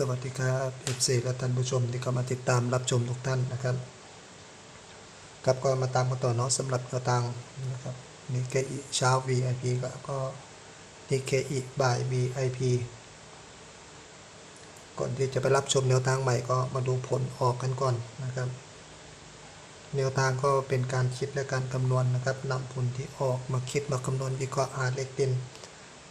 สวัสดีครับ FC และท่านผู้ชมที่เข้ามาติดตามรับชมทุกท่านนะครับ ครับก็มาตามกันต่อเนาะสำหรับกระตังนะครับนิเคอิเช้า VIP ก็ก็นิเคอิบ่าย VIP ก่อนที่จะไปรับชมแนวทางใหม่ก็มาดูผลออกกันก่อนนะครับ แนวทางก็เป็นการคิดและการคำนวณนะครับนำผลที่ออกมาคิดมาคำนวณวิเคราะห์หาเลขเด่น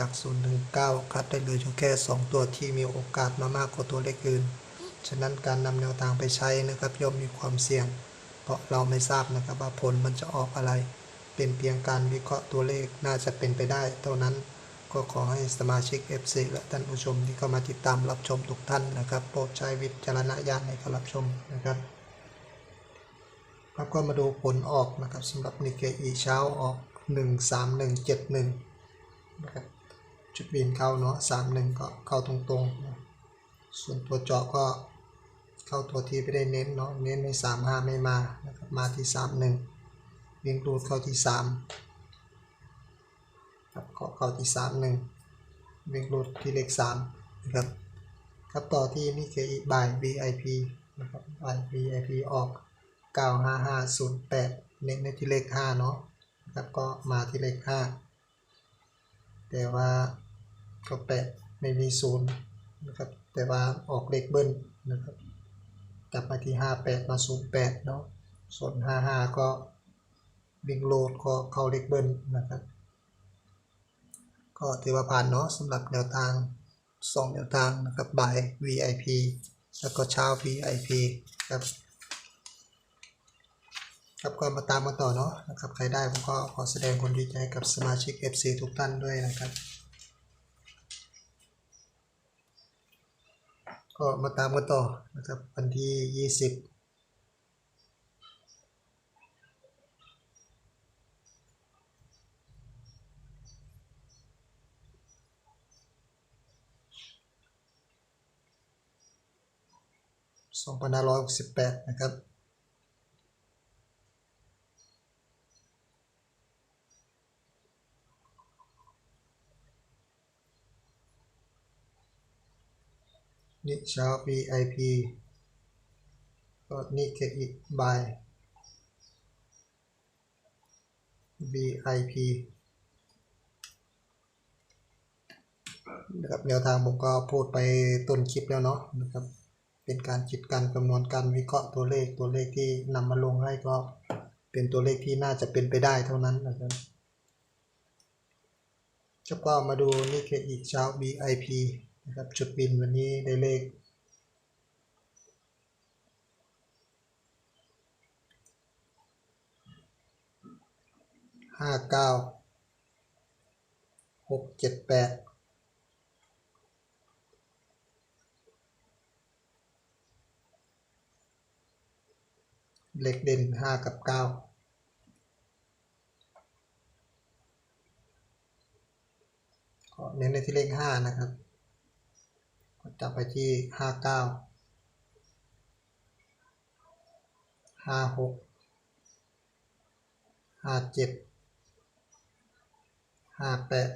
จาก0ถึง9คัดได้เลยเพียงแค่ 2 ตัวที่มีโอกาสมามากกว่าตัวเลขอื่น ฉะนั้นการนำแนวทางไปใช้นะครับย่อมมีความเสี่ยง เพราะเราไม่ทราบนะครับว่าผลมันจะออกอะไร เป็นเพียงการวิเคราะห์ตัวเลขน่าจะเป็นไปได้เท่านั้นก็ขอให้สมาชิก FC และท่านผู้ชมที่เข้ามาติดตามรับชมทุกท่านนะครับโปรดใช้วิจารณญาณในการรับชมนะครับครับก็มาดูผลออกนะครับสำหรับนิเกอีเช้าออก 13171นะครับ จุดบินเข้าเนาะ31ก็เข้าตรงๆ ส่วนตัวเจาะก็เข้าตัวที่ไม่ได้เน้นเนาะเน้นใน35ไม่มานะครับมาที่31วิ่งรูดเข้าที่3ครับก็เข้าที่31วิ่งรูดที่เลข3นะครับครับต่อที่นิเกอีบ่าย VIP นะครับบาย VIP ออก 95508 เน้นในที่เลข 5 เนาะนะครับก็มาที่เลข 5 แต่ว่าก็แปดไม่มีศูนย์นะครับ แต่ว่าออกเลขเบิ้ลนะครับ กลับมาที่ 58 มา 08 เนาะส่วน 55 ก็วิ่งโลดก็เข้าเลขเบิ้ลนะครับ ก็ถือว่าผ่านเนาะสำหรับแนวทาง 2 แนวทางนะครับบ่าย VIP แล้วก็เช้า VIP ครับ ครับก็มาตามกันต่อเนาะนะครับใครได้ผมก็ขอแสดงความดีใจกับสมาชิก FC ทุกท่านด้วยนะครับ ก็มาตามกันต่อนะครับวันที่ 20 2568 นะครับ นิชา VIP ก็นิเคอิบาย VIP นะครับแนวทางผมก็พูดไปต้นคลิปแล้วเนาะนะครับ เป็นการคิดการคำนวณการวิเคราะห์ตัวเลขตัวเลขที่นำมาลงให้ก็เป็นตัวเลขที่น่าจะเป็นไปได้เท่านั้นนะครับจะก็มาดูนิเคอิเช้า BIP นะครับจุดบินวันนี้ได้เลข ห้าเก้าหกเจ็ดแปดเลขเด่นห้ากับเก้าเน้นในที่เลขห้านะครับ จับไปที่ห้าเก้าห้าหกห้าเจ็ดห้าแปด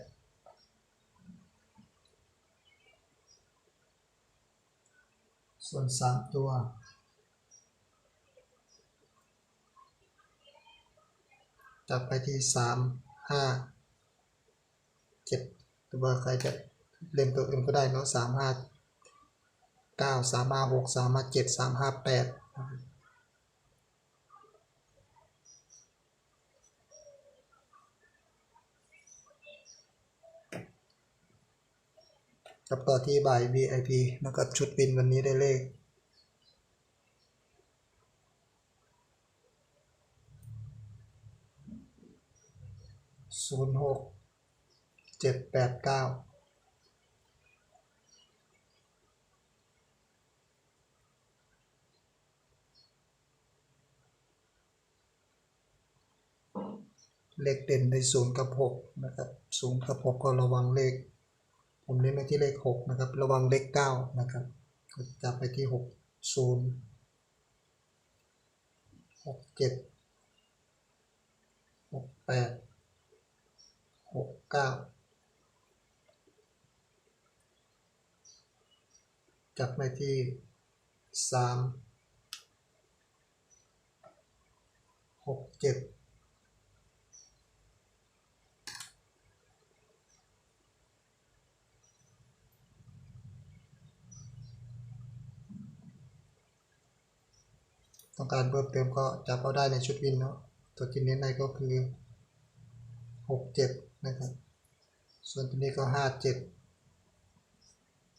ส่วนสามตัวจับไปที่สามห้าเจ็ดหรือว่าใครจะเล่นตัวอื่นก็ได้เนาะสามห้า 9 3 มา6 3 มา 7 3 5 8กับต่อที่บ่าย VIP นะครับชุดบินวันนี้ได้เลขศูนย์หกเจ็ดแปดเก้า เลขเด่นในศูนย์กับหกนะครับศูนย์กับหกก็ระวังเลข ผมเน้นไปที่เลขหกนะครับ ระวังเลขเก้านะครับก็จับไปที่หกศูนย์หกเจ็ดหกแปดหกเก้าจับไปที่สามหกเจ็ด ต้องการเพิ่มเติมก็จับเอาได้ในชุดวินเนาะตัวที่เน้นในก็คือหกเจ็ดนะครับ ส่วนตัวนี้ก็ห้าเจ็ด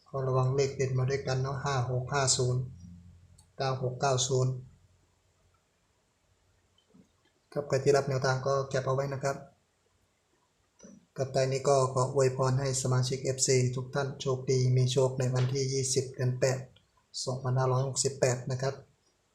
ก็ระวังเลขเด่นมาด้วยกันเนาะห้าหกห้าศูนย์เก้าหกเก้าศูนย์ครับใครที่รับแนวทางก็แคปเอาไว้นะครับกับใจนี้ก็ขออวยพรให้สมาชิก FC ทุกท่านโชคดีมีโชคในวันที่ 20 เดือน8 2568 นะครับ